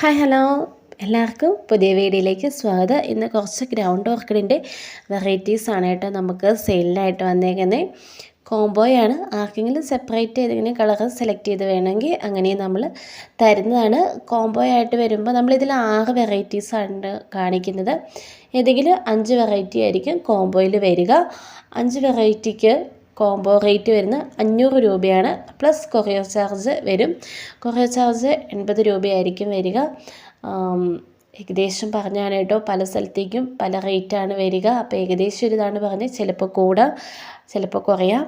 Hi hello എല്ലാവർക്കും പുതിയ വീഡിയോയിലേക്ക് സ്വാഗതം. ഇന്ന് കുറച്ച് ഗ്രൗണ്ട് ഓർക്കിഡിന്റെ വെറൈറ്റീസാണ് കേട്ടോ നമുക്ക് സെയിലിനായിട്ട് വന്നേക്കുന്നത് കോംബോയാണ് ആർക്കെങ്കിലും സെപ്പറേറ്റ് ഏതെങ്കിലും കളർ സെലക്ട് ചെയ്ത് വേണമെങ്കിൽ അങ്ങനെ നമ്മൾ തരുന്നതാണ്. കോംബോ ആയിട്ട് വരുമ്പോൾ നമ്മളിതിൽ ആറ് വെറൈറ്റീസാണ് കാണിക്കുന്നത്. ഏതെങ്കിലും അഞ്ച് വെറൈറ്റി ആയിരിക്കും കോംബോയിൽ വരിക. അഞ്ച് വെറൈറ്റിക്ക് കോംബോ റേറ്റ് വരുന്നത് അഞ്ഞൂറ് രൂപയാണ്. പ്ലസ് കൊറിയർ ചാർജ് വരും. കൊറിയർ ചാർജ് എൺപത് രൂപയായിരിക്കും വരിക. ഏകദേശം പറഞ്ഞാണ് കേട്ടോ പല സ്ഥലത്തേക്കും പല റേറ്റാണ് വരിക. അപ്പോൾ ഏകദേശം ഒരു ഇതാണ് പറഞ്ഞത് ചിലപ്പോൾ കൂടാം ചിലപ്പോൾ കുറയാം.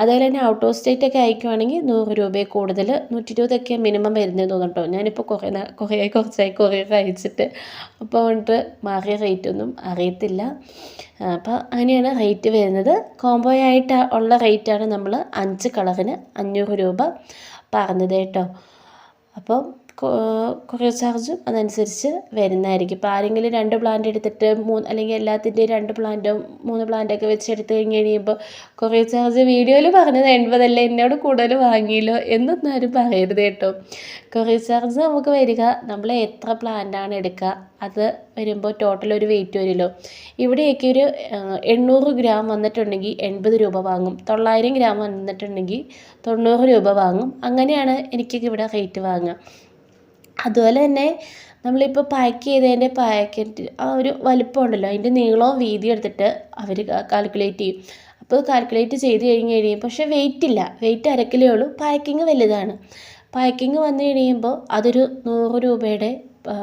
അതുപോലെ തന്നെ ഔട്ട് ഓഫ് സ്റ്റേറ്റ് ഒക്കെ അയക്കുവാണെങ്കിൽ നൂറ് രൂപയെ കൂടുതൽ നൂറ്റി ഇരുപതൊക്കെ മിനിമം വരുന്നത് തോന്നട്ടോ. ഞാനിപ്പോൾ കുറേ കുറേ കുറച്ചായി കുറേ അയച്ചിട്ട്. അപ്പോൾ കൊണ്ട് മാറിയ റേറ്റൊന്നും അറിയത്തില്ല. അപ്പോൾ അങ്ങനെയാണ് റേറ്റ് വരുന്നത്. കോംബോ ആയിട്ട് ഉള്ള റേറ്റാണ് നമ്മൾ അഞ്ച് കളറിന് അഞ്ഞൂറ് രൂപ പറഞ്ഞത് കേട്ടോ. അപ്പോൾ കൊറിയർ ചാർജും അതനുസരിച്ച് വരുന്നതായിരിക്കും. ഇപ്പോൾ ആരെങ്കിലും രണ്ട് പ്ലാന്റ് എടുത്തിട്ട് മൂന്ന് അല്ലെങ്കിൽ എല്ലാത്തിന്റെയും രണ്ട് പ്ലാന്റോ മൂന്ന് പ്ലാന്റൊക്കെ വെച്ച് എടുത്ത് കഴിഞ്ഞ് കഴിയുമ്പോൾ കൊറിയർ ചാർജ് വീഡിയോയിൽ പറഞ്ഞത് എൺപതല്ലേ എന്നോട് കൂടുതൽ വാങ്ങിയല്ലോ എന്നൊന്നും ആരും പറയരുത് കേട്ടോ. കൊറിയർ ചാർജ് നമുക്ക് വരിക നമ്മൾ എത്ര പ്ലാന്റാണ് എടുക്കുക അത് വരുമ്പോൾ ടോട്ടൽ ഒരു വെയിറ്റ് വരുമല്ലോ. ഇവിടെയൊക്കെ ഒരു എണ്ണൂറ് ഗ്രാം വന്നിട്ടുണ്ടെങ്കിൽ എൺപത് രൂപ വാങ്ങും. തൊള്ളായിരം ഗ്രാം വന്നിട്ടുണ്ടെങ്കിൽ തൊണ്ണൂറ് രൂപ വാങ്ങും. അങ്ങനെയാണ് എനിക്കൊക്കെ ഇവിടെ റേറ്റ് വാങ്ങുക. അതുപോലെ തന്നെ നമ്മളിപ്പോൾ പാക്ക് ചെയ്തതിന്റെ പാക്കറ്റ് ആ ഒരു വലിപ്പം ഉണ്ടല്ലോ അതിന്റെ നീളവും വീതിയും എടുത്തിട്ട് അവർ കാൽക്കുലേറ്റ് ചെയ്യും. അപ്പോൾ കാൽക്കുലേറ്റ് ചെയ്ത് കഴിഞ്ഞ് കഴിയും പക്ഷേ വെയിറ്റ് ഇല്ല. വെയിറ്റ് അരക്കിലേ ഉള്ളൂ. പാക്കിങ് വലുതാണ്. പാക്കിങ് വന്നു കഴിയുമ്പോൾ അതൊരു നൂറ് രൂപയുടെ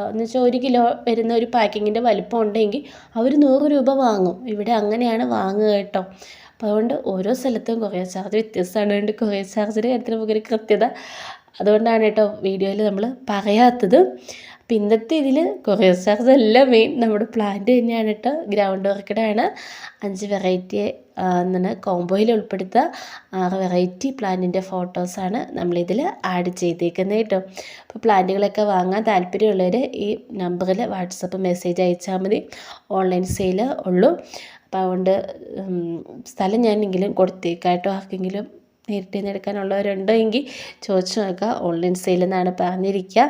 എന്ന് വെച്ചാൽ ഒരു കിലോ വരുന്ന ഒരു പാക്കിങ്ങിന്റെ വലിപ്പം ഉണ്ടെങ്കിൽ അവർ നൂറ് രൂപ വാങ്ങും. ഇവിടെ അങ്ങനെയാണ് വാങ്ങുക കേട്ടോ. അപ്പോൾ അതുകൊണ്ട് ഓരോ സ്ഥലത്തും കൊറിയർ ചാർജ് വ്യത്യസ്തമാണ്. അതുകൊണ്ട് കൊറിയർ ചാർജിന്റെ കാര്യത്തിൽ നമുക്കൊരു കൃത്യത അതുകൊണ്ടാണ് കേട്ടോ വീഡിയോയിൽ നമ്മൾ പറയാത്തത്. അപ്പം ഇന്നത്തെ ഇതിൽ കൊറിയർ സ്റ്റാർസ് എല്ലാം മെയിൻ നമ്മുടെ പ്ലാന്റ് തന്നെയാണ് കേട്ടോ ഗ്രൗണ്ട് ഓർക്കിഡാണ് അഞ്ച് വെറൈറ്റി എന്താണ് കോംബോയിൽ ഉൾപ്പെടുത്തുക ആറ് വെറൈറ്റി പ്ലാന്റിന്റെ ഫോട്ടോസാണ് നമ്മളിതിൽ ആഡ് ചെയ്തേക്കുന്നത് കേട്ടോ. അപ്പോൾ പ്ലാന്റുകളൊക്കെ വാങ്ങാൻ താല്പര്യമുള്ളവർ ഈ നമ്പറിൽ വാട്സപ്പ് മെസ്സേജ് അയച്ചാൽ മതി. ഓൺലൈൻ സെയിൽ ഉള്ളൂ. അപ്പോൾ അതുകൊണ്ട് സ്ഥലം ഞാനെങ്കിലും കൊടുത്തേക്കാം കേട്ടോ ആർക്കെങ്കിലും നേരിട്ട് നിന്ന് എടുക്കാനുള്ളവരുണ്ടോ എങ്കിൽ ചോദിച്ചു നോക്കുക. ഓൺലൈൻ സെയിൽ എന്നാണ് പറഞ്ഞിരിക്കുക.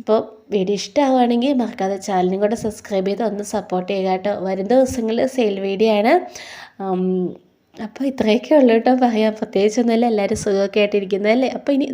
അപ്പോൾ വീഡിയോ ഇഷ്ടമാവുകയാണെങ്കിൽ മറക്കാതെ ചാനലും കൂടെ സബ്സ്ക്രൈബ് ചെയ്ത് ഒന്ന് സപ്പോർട്ട് ചെയ്യുക കേട്ടോ. വരും ദിവസങ്ങളിൽ സെയിൽ വീഡിയോ ആണ്. അപ്പോൾ ഇത്രയൊക്കെ ഉള്ളൂ കേട്ടോ. പറയാം. പ്രത്യേകിച്ചൊന്നുമില്ല എല്ലാവരും സുഖമൊക്കെ ആയിട്ടിരിക്കുന്നതല്ലേ? അപ്പോൾ ഇനി